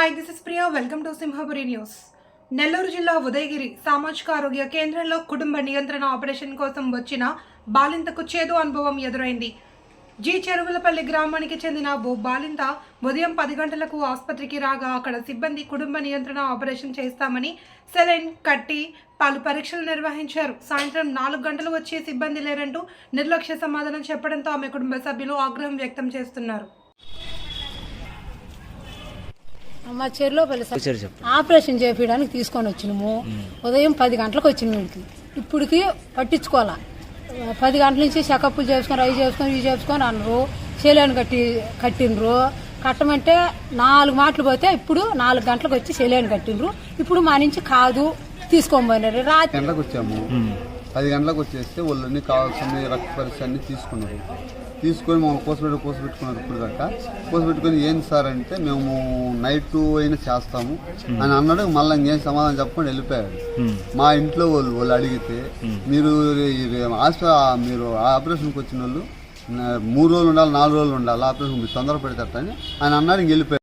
Hi this is Priya welcome to Simhapuri news Nellore జిల్లా ఉదయగిరి సామాజిక ఆరోగ్య కేంద్రంలో కుటుంబ నియంత్రణ ఆపరేషన్ కోసం వచ్చిన బాలింతకు చేదు అనుభవం ఎదురైంది. జీ చెరువులపల్లి గ్రామానికి చెందిన ఓ బాలింత ఉదయం పది గంటలకు ఆసుపత్రికి రాగా అక్కడ సిబ్బంది కుటుంబ నియంత్రణ ఆపరేషన్ చేస్తామని సెలైన్ కట్టి పలు పరీక్షలు నిర్వహించారు. సాయంత్రం నాలుగు గంటలు వచ్చి సిబ్బంది లేరంటూ నిర్లక్ష్య సమాధానం చెప్పడంతో ఆమె కుటుంబ సభ్యులు ఆగ్రహం వ్యక్తం చేస్తున్నారు. మా చెరులోపల్లి ఆపరేషన్ చేపించడానికి తీసుకొని వచ్చినాము. ఉదయం పది గంటలకు వచ్చిన వీడికి ఇప్పటికి పట్టించుకోవాలా. పది గంటల నుంచి చెకప్లు చేసుకొని అవి చేసుకొని ఇవి చేసుకొని అన్నారు. సెలైన్ కట్టి కట్టిండ్రు. కట్టమంటే నాలుగు మాటలు పోతే ఇప్పుడు నాలుగు గంటలకు వచ్చి సెలైన్ కట్టిండ్రు. ఇప్పుడు మా నుంచి కాదు తీసుకొని పోయినారు రాత్రి పది గంటలకు వచ్చేస్తే వాళ్ళని కావాల్సిన రక్త పరీక్ష అన్ని తీసుకున్నారు. తీసుకొని మమ్మల్ని కోసపెట్టి కోసపెట్టుకున్నారు ఇప్పుడు దాకా. కోసపెట్టుకొని ఏంటి సార్ అంటే మేము నైట్ అయినా చేస్తాము అని అన్నాడు. మళ్ళీ ఇంకేం సమాధానం చెప్పకుండా వెళ్ళిపోయాడు. మా ఇంట్లో వాళ్ళు వాళ్ళు అడిగితే మీరు హాస్పిటల్ మీరు ఆపరేషన్కి వచ్చిన వాళ్ళు మూడు రోజులు ఉండాలి నాలుగు రోజులు ఉండాలి ఆపరేషన్ మీరు తొందర పెడతారని ఆయన అన్నాడు. ఇంక వెళ్ళిపోయాడు.